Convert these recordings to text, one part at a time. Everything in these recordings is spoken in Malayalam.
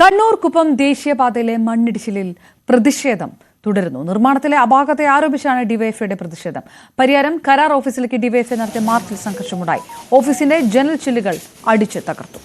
കണ്ണൂർ കുപ്പം ദേശീയപാതയിലെ മണ്ണിടിച്ചിലിൽ പ്രതിഷേധം തുടരുന്നു. നിർമ്മാണത്തിലെ അപാകത്തെ ആരോപിച്ചാണ് ഡിവൈഎഫ്ഐയുടെ പ്രതിഷേധം. പരിയാരം കരാർ ഓഫീസിലേക്ക് ഡിവൈഎഫ്ഐ നടത്തിയ മാർച്ചിൽ സംഘർഷമുണ്ടായി. ഓഫീസിന്റെ ജനൽ ചില്ലുകൾ അടിച്ചു തകർത്തു.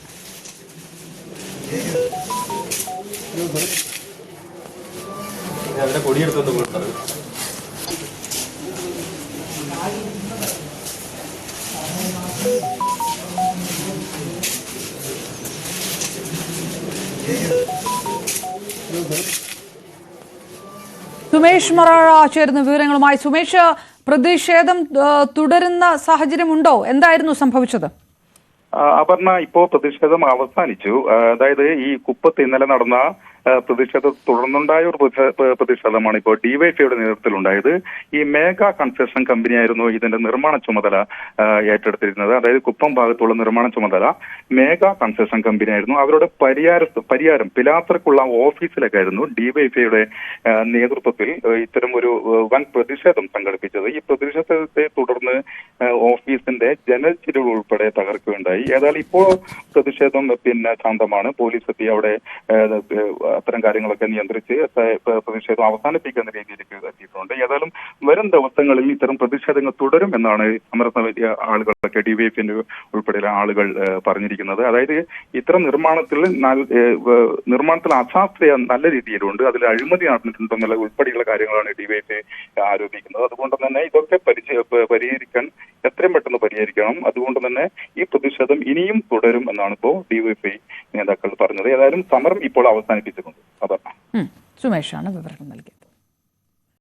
സുമേഷ് മറാഴ ചേരുന്ന വിവരങ്ങളുമായി സുമേഷ് പ്രതിഷേധം തുടരുന്ന സാഹചര്യമുണ്ടോ? എന്തായിരുന്നു സംഭവിച്ചത്? അപർണ ഇപ്പോ പ്രതിഷേധം അവസാനിച്ചു. അതായത് ഈ കുപ്പത്ത് ഇന്നലെ നടന്ന പ്രതിഷേധം തുടർന്നുണ്ടായ ഒരു പ്രതിഷേധമാണ് ഇപ്പോൾ നേതൃത്വത്തിൽ നേതൃത്വത്തിലുണ്ടായത്. ഈ മേഘ കൺസ്ട്രക്ഷൻ കമ്പനിയായിരുന്നു ഇതിന്റെ നിർമ്മാണ ചുമതല ഏറ്റെടുത്തിരുന്നത്. അതായത് കുപ്പം ഭാഗത്തുള്ള നിർമ്മാണ ചുമതല മേഘ കൺസ്ട്രക്ഷൻ കമ്പനിയായിരുന്നു. അവരുടെ പരിയാര പരിയാരം പിലാത്രക്കുള്ള ഓഫീസിലൊക്കെ ആയിരുന്നു ഡിവൈഎഫ്ഐയുടെ നേതൃത്വത്തിൽ ഇത്തരം ഒരു വൻ പ്രതിഷേധം സംഘടിപ്പിച്ചത്. ഈ പ്രതിഷേധത്തെ തുടർന്ന് ഓഫീസിന്റെ ജനൽ ചില്ലുകൾ ഉൾപ്പെടെ തകർക്കുകയുണ്ടായി. ഏതായാലും ഇപ്പോൾ പ്രതിഷേധം പിന്നെ ശാന്തമാണ്. പോലീസ് എത്തി അവിടെ അത്തരം കാര്യങ്ങളൊക്കെ നിയന്ത്രിച്ച് പ്രതിഷേധം അവസാനിപ്പിക്കുന്ന രീതിയിലേക്ക് എത്തിയിട്ടുണ്ട്. ഏതായാലും വരും ദിവസങ്ങളിൽ ഇത്തരം പ്രതിഷേധങ്ങൾ തുടരും എന്നാണ് സമരസമിതി ആളുകളൊക്കെ ഡി വൈ എഫിന്റെ ഉൾപ്പെടെയുള്ള ആളുകൾ പറഞ്ഞിരിക്കുന്നത്. അതായത് ഇത്തരം നിർമ്മാണത്തിൽ നിർമ്മാണത്തിൽ അശാസ്ത്രീയ നല്ല രീതിയിലുണ്ട്. അതിൽ അഴിമതി നടന്നിട്ടുണ്ടെന്നുള്ള ഉൾപ്പെടെയുള്ള കാര്യങ്ങളാണ് ഡി വൈ എഫ് ആരോപിക്കുന്നത്. അതുകൊണ്ട് തന്നെ ഇതൊക്കെ പരിഹരിക്കാൻ പരിഹരിക്കണം അതുകൊണ്ട് തന്നെ ഈ പ്രതിഷേധം ഇനിയും തുടരും എന്നാണ് ഇപ്പോൾ ഡിവൈഎഫ്ഐ നേതാക്കൾ പറഞ്ഞത്. ഏതായാലും സമരം ഇപ്പോൾ അവസാനിപ്പിച്ചിട്ടുണ്ട്. അപർണ സുമേഷാണ് വിവരങ്ങൾ.